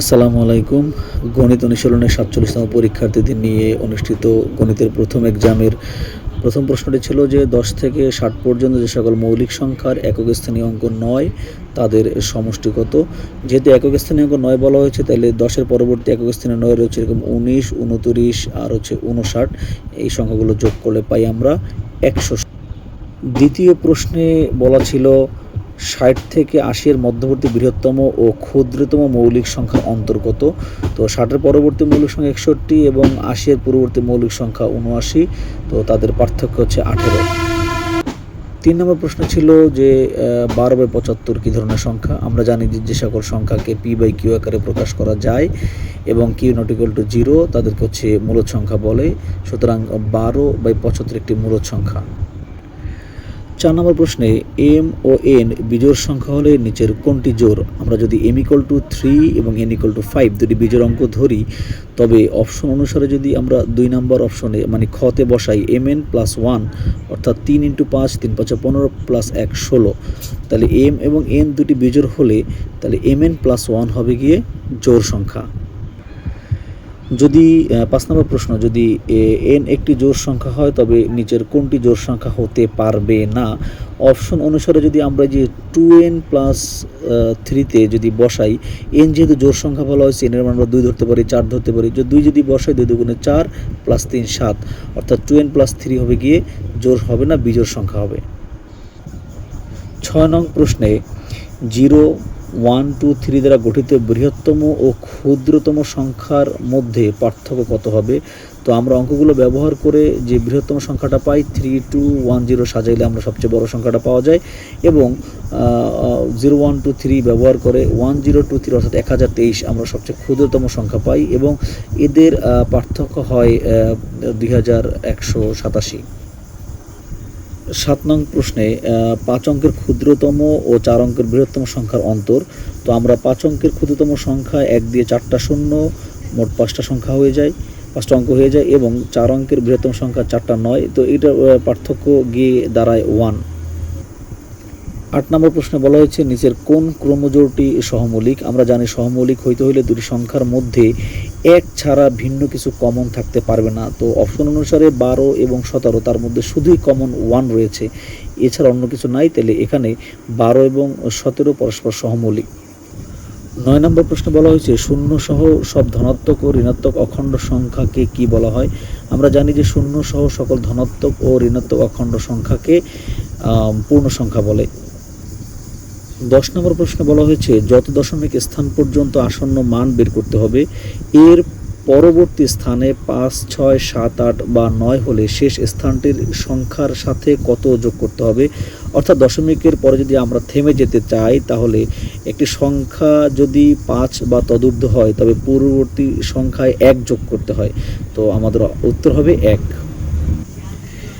আসসালামু আলাইকুম। গণিত অনুশীলনের সাতচল্লিশতম পরীক্ষার্থীদের নিয়ে অনুষ্ঠিত গণিতের প্রথম এক্সামের প্রথম প্রশ্নটি ছিল যে, দশ থেকে ষাট পর্যন্ত যে সকল মৌলিক সংখ্যার একক স্থানীয় অঙ্ক নয়, তাদের সমষ্টি কত? যেহেতু একক স্থানীয় অঙ্ক নয় বলা হয়েছে, তাহলে দশের পরবর্তী একক স্থানীয় নয় রয়েছে এরকম উনিশ, উনত্রিশ আর হচ্ছে উনষাট। এই সংখ্যাগুলো যোগ করলে পাই আমরা একশো। দ্বিতীয় প্রশ্নে বলা ছিল ষাট থেকে আশির মধ্যবর্তী বৃহত্তম ও ক্ষুদ্রতম মৌলিক সংখ্যার অন্তর্গত। তো ষাটের পরবর্তী মৌলিক সংখ্যা একষট্টি এবং আশির পূর্ববর্তী মৌলিক সংখ্যা উনআশি। তো তাদের পার্থক্য হচ্ছে আঠেরো। তিন নম্বর প্রশ্ন ছিল যে বারো বাই পঁচাত্তর কী ধরনের সংখ্যা? আমরা জানি যে যে সকল সংখ্যাকে পি বাই কিউ আকারে প্রকাশ করা যায় এবং Q not equal to zero তাদেরকে হচ্ছে মূলত সংখ্যা বলে। সুতরাং বারো বাই পঁচাত্তর একটি মূলত সংখ্যা। চার নম্বর প্রশ্নে এম ও এন বিজোড় সংখ্যা হলে নিচের কোনটি জোর? আমরা যদি এম ইকুয়াল টু থ্রি এবং এন ইকুয়াল টু ফাইভ দুটি বিজোড় অঙ্ক ধরি, তবে অপশন অনুসারে যদি আমরা দুই নম্বর অপশনে মানে খতে বসাই এম এন প্লাস ওয়ান অর্থাৎ তিন ইন্টু পাঁচ, তিন পাঁচে পনেরো প্লাস এক ষোলো, তাহলে এম এবং এন দুটি বিজোড় হলে, তাহলে এম এন প্লাস ওয়ান হবে গিয়ে জোর সংখ্যা। যদি পাঁচ নম্বর প্রশ্ন, যদি এন একটি জোর সংখ্যা হয়, তবে নিচের কোনটি জোড় সংখ্যা হতে পারবে না? অপশন অনুসারে যদি আমরা যে টু এন প্লাস থ্রিতে যদি বসাই, এন যেহেতু জোর সংখ্যা বলা হয়েছে, এনের আমরা দুই ধরতে পারি, চার ধরতে পারি। যে, দুই যদি বসাই, দুই দুগুণে চার প্লাস তিন সাত। অর্থাৎ টু এন প্লাস থ্রি হবে গিয়ে জোর হবে না বিজোর সংখ্যা হবে। ছয় নং প্রশ্নে জিরো ওয়ান, টু, থ্রি দ্বারা গঠিত বৃহত্তম ও ক্ষুদ্রতম সংখ্যার মধ্যে পার্থক্য কত হবে? তো আমরা অঙ্কগুলো ব্যবহার করে যে বৃহত্তম সংখ্যাটা পাই, থ্রি, টু, ওয়ান, জিরো সাজাইলে আমরা সবচেয়ে বড় সংখ্যাটা পাওয়া যায়। এবং জিরো, ওয়ান, টু, থ্রি ব্যবহার করে ওয়ান, জিরো, টু, থ্রি অর্থাৎ এক হাজার তেইশ আমরা সবচেয়ে ক্ষুদ্রতম সংখ্যা পাই এবং এদের পার্থক্য হয় দুই হাজার একশো সাতাশি। সাত নং প্রশ্নে পাঁচ অঙ্কের ক্ষুদ্রতম ও চার অঙ্কের বৃহত্তম সংখ্যার অন্তর। তো আমরা পাঁচ অঙ্কের ক্ষুদ্রতম সংখ্যা এক দিয়ে চারটা শূন্য, মোট পাঁচটা সংখ্যা হয়ে যায়, পাঁচটা অঙ্ক হয়ে যায় এবং চার অঙ্কের বৃহত্তম সংখ্যা চারটা নয়। তো এটা পার্থক্য গিয়ে দাঁড়ায় ওয়ান আট নম্বর প্রশ্নে বলা হয়েছে নিচের কোন ক্রমজোড়টি সহমৌলিক? আমরা জানি সহমৌলিক হইতে হইলে দুটি সংখ্যার মধ্যে এক ছাড়া ভিন্ন কিছু কমন থাকতে পারবে না। তো অপশন অনুসারে বারো এবং সতেরো, তার মধ্যে শুধুই কমন ওয়ান রয়েছে। এছাড়া অন্য কিছু নাই, তাহলে এখানে বারো এবং সতেরো পরস্পর সহমৌলিক। নয় নম্বর প্রশ্ন বলা হয়েছে শূন্য সহ সব ধনাত্মক ও ঋণাত্মক অখণ্ড সংখ্যাকে কি বলা হয়? আমরা জানি যে শূন্য সহ সকল ধনাত্মক ও ঋণাত্মক অখণ্ড সংখ্যাকে পূর্ণ সংখ্যা বলে। দশ নম্বর প্রশ্নে বলা হয়েছে, যত দশমিক স্থান পর্যন্ত আসন্ন মান বের করতে হবে, এর পরবর্তী স্থানে পাঁচ, ছয়, সাত, আট বা নয় হলে শেষ স্থানটির সংখ্যার সাথে কত যোগ করতে হবে? অর্থাৎ দশমিকের পরে যদি আমরা থেমে যেতে চাই, তাহলে একটি সংখ্যা যদি পাঁচ বা তদূর্ধ্ব হয়, তবে পূর্ববর্তী সংখ্যায় এক যোগ করতে হয়। তো আমাদের উত্তর হবে এক।